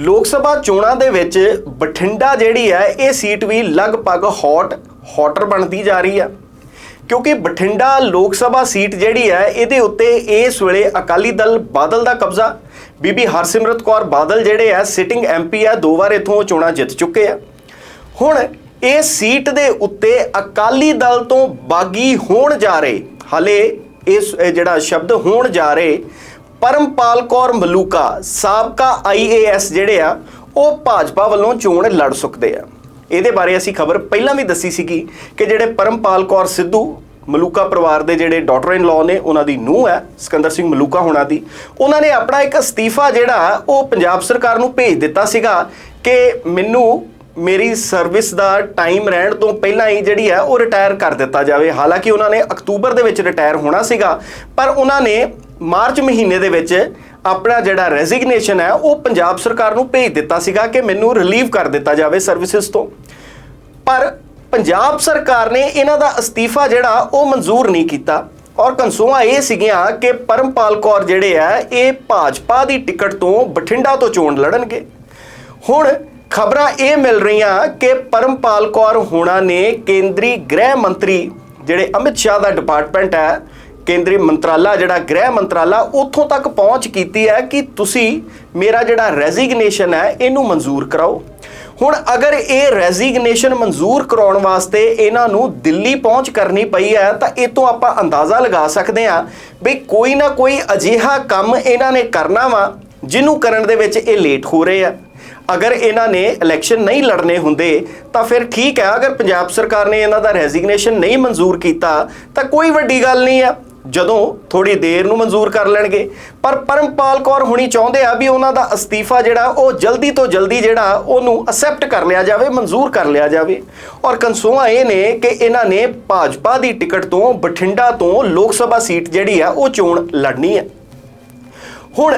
ਲੋਕ ਸਭਾ ਚੋਣਾਂ ਦੇ ਵਿੱਚ ਬਠਿੰਡਾ ਜਿਹੜੀ ਹੈ, ਇਹ ਸੀਟ ਵੀ ਲਗਭਗ ਹੌਟ ਹੌਟਰ ਬਣਦੀ ਜਾ ਰਹੀ ਹੈ ਕਿਉਂਕਿ ਬਠਿੰਡਾ ਲੋਕ ਸਭਾ ਸੀਟ ਜਿਹੜੀ ਹੈ, ਇਹਦੇ ਉੱਤੇ ਇਸ ਵੇਲੇ ਅਕਾਲੀ ਦਲ ਬਾਦਲ ਦਾ ਕਬਜ਼ਾ। ਬੀਬੀ ਹਰਸਿਮਰਤ ਕੌਰ ਬਾਦਲ ਜਿਹੜੇ ਆ ਸਿਟਿੰਗ ਐਮਪੀ ਆ, ਦੋ ਵਾਰ ਇਥੋਂ ਚੋਣਾਂ ਜਿੱਤ ਚੁੱਕੇ ਆ। ਹੁਣ ਇਹ ਸੀਟ ਦੇ ਉੱਤੇ ਅਕਾਲੀ ਦਲ ਤੋਂ ਬਾਗੀ ਹੋਣ ਜਾ ਰਹੇ, ਹਲੇ ਇਸ ਜਿਹੜਾ ਸ਼ਬਦ ਹੋਣ ਜਾ ਰਹੇ ਪਰਮਪਾਲ ਕੌਰ ਮਲੂਕਾ ਸਾਬਕਾ ਆਈਏਐਸ ਜਿਹੜੇ ਆ, ਉਹ ਭਾਜਪਾ ਵੱਲੋਂ ਚੋਣ ਲੜ ਸਕਦੇ ਆ। ਇਹਦੇ ਬਾਰੇ ਅਸੀਂ ਖਬਰ ਪਹਿਲਾਂ ਵੀ ਦੱਸੀ ਸੀਗੀ ਕਿ ਜਿਹੜੇ ਪਰਮਪਾਲ ਕੌਰ ਸਿੱਧੂ, ਮਲੂਕਾ ਪਰਿਵਾਰ ਦੇ ਜਿਹੜੇ ਡਾਟਰ ਇਨ ਲਾਅ ਨੇ, ਉਹਨਾਂ ਦੀ ਨੂੰਹ ਹੈ, ਸਿਕੰਦਰ ਸਿੰਘ ਮਲੂਕਾ ਹੋਣਾ ਦੀ। ਉਹਨਾਂ ਨੇ ਆਪਣਾ ਇੱਕ ਅਸਤੀਫਾ ਜਿਹੜਾ, ਉਹ ਪੰਜਾਬ ਸਰਕਾਰ ਨੂੰ ਭੇਜ ਦਿੱਤਾ ਸੀਗਾ ਕਿ ਮੈਨੂੰ ਮੇਰੀ ਸਰਵਿਸ ਦਾ ਟਾਈਮ ਰਹਿਣ ਤੋਂ ਪਹਿਲਾਂ ਹੀ ਜਿਹੜੀ ਹੈ, ਉਹ ਰਿਟਾਇਰ ਕਰ ਦਿੱਤਾ ਜਾਵੇ। ਹਾਲਾਂਕਿ ਉਹਨਾਂ ਨੇ ਅਕਤੂਬਰ ਦੇ ਵਿੱਚ ਰਿਟਾਇਰ ਹੋਣਾ ਸੀਗਾ, ਪਰ ਉਹਨਾਂ ਨੇ ਮਾਰਚ ਮਹੀਨੇ ਦੇ ਵਿੱਚ ਆਪਣਾ ਜਿਹੜਾ ਰੈਜ਼ਿਗਨੇਸ਼ਨ ਹੈ, ਉਹ ਪੰਜਾਬ ਸਰਕਾਰ ਨੂੰ ਭੇਜ ਦਿੱਤਾ ਸੀਗਾ ਕਿ ਮੈਨੂੰ ਰਿਲੀਵ ਕਰ ਦਿੱਤਾ ਜਾਵੇ ਸਰਵਿਸਿਜ਼ ਤੋਂ। ਪਰ ਪੰਜਾਬ ਸਰਕਾਰ ਨੇ ਇਹਨਾਂ ਦਾ ਅਸਤੀਫਾ ਜਿਹੜਾ, ਉਹ ਮਨਜ਼ੂਰ ਨਹੀਂ ਕੀਤਾ। ਔਰ ਕਨਸੂਆਂ ਇਹ ਸੀਗੀਆਂ ਕਿ ਪਰਮਪਾਲ ਕੌਰ ਜਿਹੜੇ ਆ, ਇਹ ਭਾਜਪਾ ਦੀ ਟਿਕਟ ਤੋਂ ਬਠਿੰਡਾ ਤੋਂ ਚੋਣ ਲੜਨਗੇ। ਹੁਣ ਖਬਰਾਂ ਇਹ ਮਿਲ ਰਹੀਆਂ ਕਿ ਪਰਮਪਾਲ ਕੌਰ ਹੋਣਾ ਨੇ ਕੇਂਦਰੀ ਗ੍ਰਹਿ ਮੰਤਰੀ, ਜਿਹੜੇ ਅਮਿਤ ਸ਼ਾਹ ਦਾ ਡਿਪਾਰਟਮੈਂਟ ਹੈ ਕੇਂਦਰੀ ਮੰਤਰਾਲਾ, ਜਿਹੜਾ ਗ੍ਰਹਿ ਮੰਤਰਾਲਾ, ਉੱਥੋਂ ਤੱਕ ਪਹੁੰਚ ਕੀਤੀ ਹੈ ਕਿ ਤੁਸੀਂ ਮੇਰਾ ਜਿਹੜਾ ਰੈਜ਼ਿਗਨੇਸ਼ਨ ਹੈ, ਇਹਨੂੰ ਮਨਜ਼ੂਰ ਕਰਾਓ। ਹੁਣ ਅਗਰ ਇਹ ਰੈਜ਼ਿਗਨੇਸ਼ਨ ਮਨਜ਼ੂਰ ਕਰਾਉਣ ਵਾਸਤੇ ਇਹਨਾਂ ਨੂੰ ਦਿੱਲੀ ਪਹੁੰਚ ਕਰਨੀ ਪਈ ਹੈ, ਤਾਂ ਇਹ ਤੋਂ ਆਪਾਂ ਅੰਦਾਜ਼ਾ ਲਗਾ ਸਕਦੇ ਹਾਂ ਵੀ ਕੋਈ ਨਾ ਕੋਈ ਅਜਿਹਾ ਕੰਮ ਇਹਨਾਂ ਨੇ ਕਰਨਾ ਵਾ, ਜਿਹਨੂੰ ਕਰਨ ਦੇ ਵਿੱਚ ਇਹ ਲੇਟ ਹੋ ਰਹੇ ਆ। ਅਗਰ ਇਹਨਾਂ ਨੇ ਇਲੈਕਸ਼ਨ ਨਹੀਂ ਲੜਨੇ ਹੁੰਦੇ, ਤਾਂ ਫਿਰ ਠੀਕ ਹੈ, ਅਗਰ ਪੰਜਾਬ ਸਰਕਾਰ ਨੇ ਇਹਨਾਂ ਦਾ ਰੈਜ਼ਿਗਨੇਸ਼ਨ ਨਹੀਂ ਮਨਜ਼ੂਰ ਕੀਤਾ, ਤਾਂ ਕੋਈ ਵੱਡੀ ਗੱਲ ਨਹੀਂ ਹੈ ਜਦੋਂ ਥੋੜੀ ਦੇਰ ਨੂੰ ਮਨਜ਼ੂਰ ਕਰ ਲੈਣਗੇ। ਪਰ ਪਰਮਪਾਲ ਕੌਰ ਹੁਣੀ ਚਾਹੁੰਦੇ ਆ ਵੀ ਉਹਨਾਂ ਦਾ ਅਸਤੀਫਾ ਜਿਹੜਾ, ਉਹ ਜਲਦੀ ਤੋਂ ਜਲਦੀ ਜਿਹੜਾ, ਉਹਨੂੰ ਅਸੈਪਟ ਕਰ ਲਿਆ ਜਾਵੇ, ਮਨਜ਼ੂਰ ਕਰ ਲਿਆ ਜਾਵੇ। ਔਰ ਕਨਸੂਆਂ ਇਹ ਨੇ ਕਿ ਇਹਨਾਂ ਨੇ ਭਾਜਪਾ ਦੀ ਟਿਕਟ ਤੋਂ ਬਠਿੰਡਾ ਤੋਂ ਲੋਕ ਸਭਾ ਸੀਟ ਜਿਹੜੀ ਆ, ਉਹ ਚੋਣ ਲੜਨੀ ਹੈ ਹੁਣ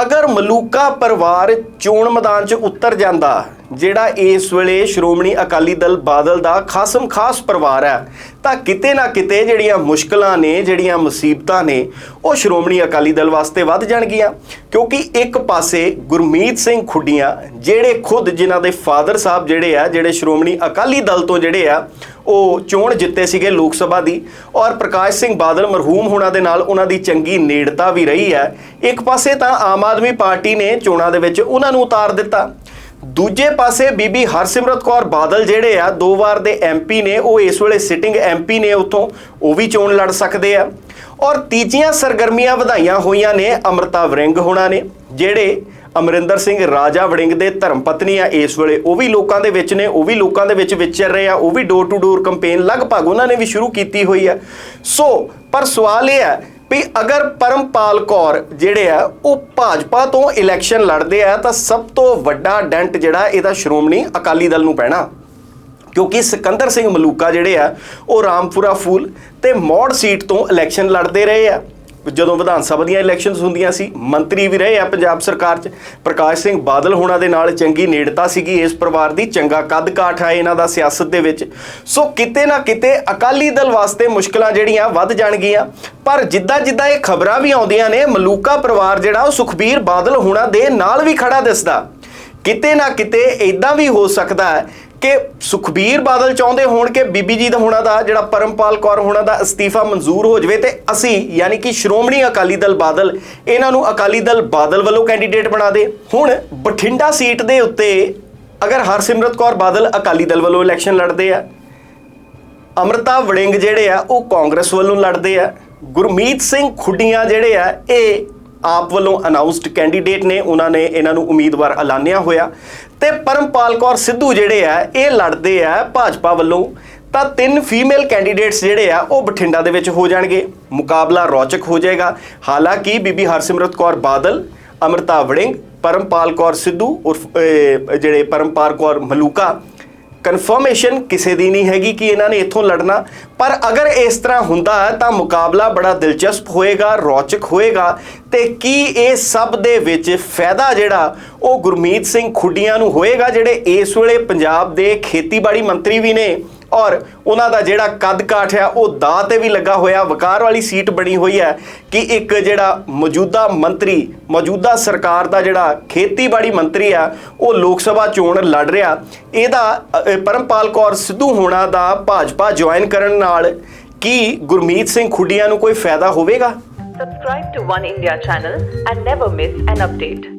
ਅਗਰ ਮਲੂਕਾ ਪਰਿਵਾਰ ਚੋਣ ਮੈਦਾਨ 'ਚ ਉਤਰ ਜਾਂਦਾ ਜਿਹੜਾ ਇਸ ਵੇਲੇ ਸ਼੍ਰੋਮਣੀ ਅਕਾਲੀ ਦਲ ਬਾਦਲ ਦਾ ਖਾਸਮ ਖਾਸ ਪਰਿਵਾਰ ਹੈ, ਤਾਂ ਕਿਤੇ ਨਾ ਕਿਤੇ ਜਿਹੜੀਆਂ ਮੁਸ਼ਕਲਾਂ ਨੇ, ਜਿਹੜੀਆਂ ਮੁਸੀਬਤਾਂ ਨੇ, ਉਹ ਸ਼੍ਰੋਮਣੀ ਅਕਾਲੀ ਦਲ ਵਾਸਤੇ ਵੱਧ ਜਾਣਗੀਆਂ। ਕਿਉਂਕਿ ਇੱਕ ਪਾਸੇ ਗੁਰਮੀਤ ਸਿੰਘ ਖੁੱਡੀਆਂ, ਜਿਹੜੇ ਖੁਦ ਜਿਨ੍ਹਾਂ ਦੇ ਫਾਦਰ ਸਾਹਿਬ ਜਿਹੜੇ ਆ, ਜਿਹੜੇ ਸ਼੍ਰੋਮਣੀ ਅਕਾਲੀ ਦਲ ਤੋਂ ਜਿਹੜੇ ਆ, ਉਹ ਚੋਣ ਜਿੱਤੇ ਸੀਗੇ ਲੋਕ ਸਭਾ ਦੀ, ਔਰ ਪ੍ਰਕਾਸ਼ ਸਿੰਘ ਬਾਦਲ ਮਰਹੂਮ ਹੋਣਾ ਦੇ ਨਾਲ ਉਹਨਾਂ ਦੀ ਚੰਗੀ ਨੇੜਤਾ ਵੀ ਰਹੀ ਹੈ। ਇੱਕ ਪਾਸੇ ਤਾਂ ਆਮ ਆਦਮੀ ਪਾਰਟੀ ਨੇ ਚੋਣਾਂ ਦੇ ਵਿੱਚ ਉਹਨਾਂ ਨੂੰ ਉਤਾਰ ਦਿੱਤਾ। ਦੂਜੇ ਪਾਸੇ ਬੀਬੀ ਹਰਸਿਮਰਤ ਕੌਰ ਬਾਦਲ ਜਿਹੜੇ ਆ, ਦੋ ਵਾਰ ਦੇ ਐਮਪੀ ਨੇ, ਉਹ ਇਸ ਵੇਲੇ ਸਿਟਿੰਗ ਐਮਪੀ ਨੇ ਉਥੋਂ, ਉਹ ਵੀ ਚੋਣ ਲੜ ਸਕਦੇ ਆ। ਔਰ ਤੀਜੀਆਂ ਸਰਗਰਮੀਆਂ ਵਧਾਈਆਂ ਹੋਈਆਂ ਨੇ ਅਮਰਤਾ ਵਰਿੰਗ ਹੋਣਾ ਨੇ, ਜਿਹੜੇ ਅਮਰਿੰਦਰ ਸਿੰਘ ਰਾਜਾ ਵੜਿੰਗ ਦੇ ਧਰਮ ਪਤਨੀ ਆ ਇਸ ਵੇਲੇ, ਉਹ ਵੀ ਲੋਕਾਂ ਦੇ ਵਿੱਚ ਨੇ, ਉਹ ਵੀ ਲੋਕਾਂ ਦੇ ਵਿੱਚ ਵਿਚਰ ਰਹੇ ਆ, ਉਹ ਵੀ ਡੋਰ ਟੂ ਡੋਰ ਕੈਂਪੇਨ ਲਗਭਗ ਉਹਨਾਂ ਨੇ ਵੀ ਸ਼ੁਰੂ ਕੀਤੀ ਹੋਈ ਹੈ ਸੋ ਪਰ ਸਵਾਲ ਇਹ ਹੈ ਵੀ ਅਗਰ ਪਰਮਪਾਲ ਕੌਰ ਜਿਹੜੇ ਆ, ਉਹ ਭਾਜਪਾ ਤੋਂ ਇਲੈਕਸ਼ਨ ਲੜਦੇ ਆ, ਤਾਂ ਸਭ ਤੋਂ ਵੱਡਾ ਡੈਂਟ ਜਿਹੜਾ, ਇਹਦਾ ਸ਼੍ਰੋਮਣੀ ਅਕਾਲੀ ਦਲ ਨੂੰ ਪੈਣਾ। ਕਿਉਂਕਿ ਸਿਕੰਦਰ ਸਿੰਘ ਮਲੂਕਾ ਜਿਹੜੇ ਆ, ਉਹ ਰਾਮਪੁਰਾ ਫੂਲ ਤੇ ਮੌੜ ਸੀਟ ਤੋਂ ਇਲੈਕਸ਼ਨ ਲੜਦੇ ਰਹੇ ਆ। ਜਦੋਂ ਵਿਧਾਨ ਸਭਾ ਦੀਆਂ ਇਲੈਕਸ਼ਨਸ ਹੁੰਦੀਆਂ ਸੀ, ਮੰਤਰੀ ਵੀ ਰਹੇ ਆ ਪੰਜਾਬ ਸਰਕਾਰ 'ਚ। ਪ੍ਰਕਾਸ਼ ਸਿੰਘ ਬਾਦਲ ਹੋਣਾ ਦੇ ਨਾਲ ਚੰਗੀ ਨੇੜਤਾ ਸੀਗੀ, ਇਸ ਪਰਿਵਾਰ ਦੀ ਚੰਗਾ ਕੱਦ ਕਾਠ ਹੈ ਇਹਨਾਂ ਦਾ ਸਿਆਸਤ ਦੇ ਵਿੱਚ। ਸੋ ਕਿਤੇ ਨਾ ਕਿਤੇ ਅਕਾਲੀ ਦਲ ਵਾਸਤੇ ਮੁਸ਼ਕਲਾਂ ਜਿਹੜੀਆਂ ਵੱਧ ਜਾਣਗੀਆਂ, ਪਰ ਜਿੱਦਾਂ ਜਿੱਦਾਂ ਇਹ ਖਬਰਾਂ ਵੀ ਆਉਂਦੀਆਂ ਨੇ, ਮਲੂਕਾ ਪਰਿਵਾਰ ਜਿਹੜਾ ਉਹ ਸੁਖਬੀਰ ਬਾਦਲ ਹੋਣਾ ਦੇ ਨਾਲ ਵੀ ਖੜਾ ਦਿਸਦਾ। ਕਿਤੇ ਨਾ ਕਿਤੇ ਇਦਾਂ ਵੀ ਹੋ ਸਕਦਾ ਹੈ ਕਿ ਸੁਖਬੀਰ ਬਾਦਲ ਚਾਹੁੰਦੇ ਹੋਣ ਕਿ ਬੀਬੀ ਜੀ ਦਾ ਹੋਣਾ ਦਾ, ਜਿਹੜਾ ਪਰਮਪਾਲ ਕੌਰ ਹੋਣਾ ਦਾ ਅਸਤੀਫਾ ਮਨਜ਼ੂਰ ਹੋ ਜਾਵੇ ਤੇ ਅਸੀਂ ਯਾਨੀ ਕਿ ਸ਼੍ਰੋਮਣੀ ਅਕਾਲੀ ਦਲ ਬਾਦਲ ਇਹਨਾਂ ਨੂੰ ਅਕਾਲੀ ਦਲ ਬਾਦਲ ਵੱਲੋਂ ਕੈਂਡੀਡੇਟ ਬਣਾ ਦੇ। ਹੁਣ ਬਠਿੰਡਾ ਸੀਟ ਦੇ ਉੱਤੇ ਅਗਰ ਹਰਸਿਮਰਤ ਕੌਰ ਬਾਦਲ ਅਕਾਲੀ ਦਲ ਵੱਲੋਂ ਇਲੈਕਸ਼ਨ ਲੜਦੇ ਆ, ਅਮਰਤਾ ਵੜਿੰਗ ਜਿਹੜੇ ਆ, ਉਹ ਕਾਂਗਰਸ ਵੱਲੋਂ ਲੜਦੇ ਆ, ਗੁਰਮੀਤ ਸਿੰਘ ਖੁੱਡੀਆਂ ਜਿਹੜੇ ਆ, ਇਹ ਆਪ ਵੱਲੋਂ ਅਨਾਉਂਸਡ ਕੈਂਡੀਡੇਟ ਨੇ, ਉਹਨਾਂ ਨੇ ਇਹਨਾਂ ਨੂੰ ਉਮੀਦਵਾਰ ਐਲਾਨਿਆ ਹੋਇਆ। ਤੇ ਪਰਮਪਾਲ ਕੌਰ ਸਿੱਧੂ ਜਿਹੜੇ ਆ, ਇਹ ਲੜਦੇ ਆ ਭਾਜਪਾ ਵੱਲੋਂ। ਤਾਂ ਤਿੰਨ ਫੀਮੇਲ ਕੈਂਡੀਡੇਟਸ ਜਿਹੜੇ ਆ, ਉਹ ਬਠਿੰਡਾ ਦੇ ਵਿੱਚ ਹੋ ਜਾਣਗੇ। ਮੁਕਾਬਲਾ ਰੌਚਕ ਹੋ ਜਾਏਗਾ। ਹਾਲਾਂਕਿ ਬੀਬੀ ਹਰਸਿਮਰਤ ਕੌਰ ਬਾਦਲ, ਅਮਰਤਾ ਵੜਿੰਗ, ਪਰਮਪਾਲ ਕੌਰ ਸਿੱਧੂ, ਉਰਫ ਜਿਹੜੇ ਪਰਮਪਾਲ ਕੌਰ ਮਲੂਕਾ ਕਨਫਰਮੇਸ਼ਨ ਕਿਸੇ ਦੀ ਨਹੀਂ ਹੈਗੀ ਕਿ ਇਹਨਾਂ ਨੇ ਇੱਥੋਂ ਲੜਨਾ। ਪਰ ਅਗਰ ਇਸ ਤਰ੍ਹਾਂ ਹੁੰਦਾ ਹੈ ਤਾਂ ਮੁਕਾਬਲਾ ਬੜਾ ਦਿਲਚਸਪ ਹੋਏਗਾ, ਰੌਚਕ ਹੋਏਗਾ। ਤੇ ਕੀ ਇਹ ਸਭ ਦੇ ਵਿੱਚ ਫਾਇਦਾ ਜਿਹੜਾ, ਉਹ ਗੁਰਮੀਤ ਸਿੰਘ ਖੁੱਡੀਆਂ ਨੂੰ ਹੋਏਗਾ, ਜਿਹੜੇ ਇਸ ਵੇਲੇ ਪੰਜਾਬ ਦੇ ਖੇਤੀਬਾੜੀ ਮੰਤਰੀ ਵੀ ਨੇ। ਔਰ ਉਹਨਾਂ ਦਾ ਜਿਹੜਾ ਕੱਦ ਕਾਠ ਆ ਉਹ ਦਾ ਤੇ ਵੀ ਲੱਗਾ ਹੋਇਆ। ਵਕਾਰ ਵਾਲੀ ਸੀਟ ਬਣੀ ਹੋਈ ਹੈ ਕਿ ਇੱਕ ਜਿਹੜਾ ਮੌਜੂਦਾ ਮੰਤਰੀ, ਮੌਜੂਦਾ ਸਰਕਾਰ ਦਾ ਜਿਹੜਾ ਖੇਤੀਬਾੜੀ ਮੰਤਰੀ ਆ, ਉਹ ਲੋਕ ਸਭਾ ਚੋਣ ਲੜ ਰਿਹਾ। ਇਹਦਾ ਪਰਮਪਾਲ ਕੌਰ ਸਿੱਧੂ ਹੋਣਾ ਦਾ ਭਾਜਪਾ ਜੁਆਇਨ ਕਰਨ ਨਾਲ ਕੀ ਗੁਰਮੀਤ ਸਿੰਘ ਖੁੱਡੀਆਂ ਨੂੰ ਕੋਈ ਫਾਇਦਾ ਹੋਵੇਗਾ? Subscribe to One India channel and never miss an update.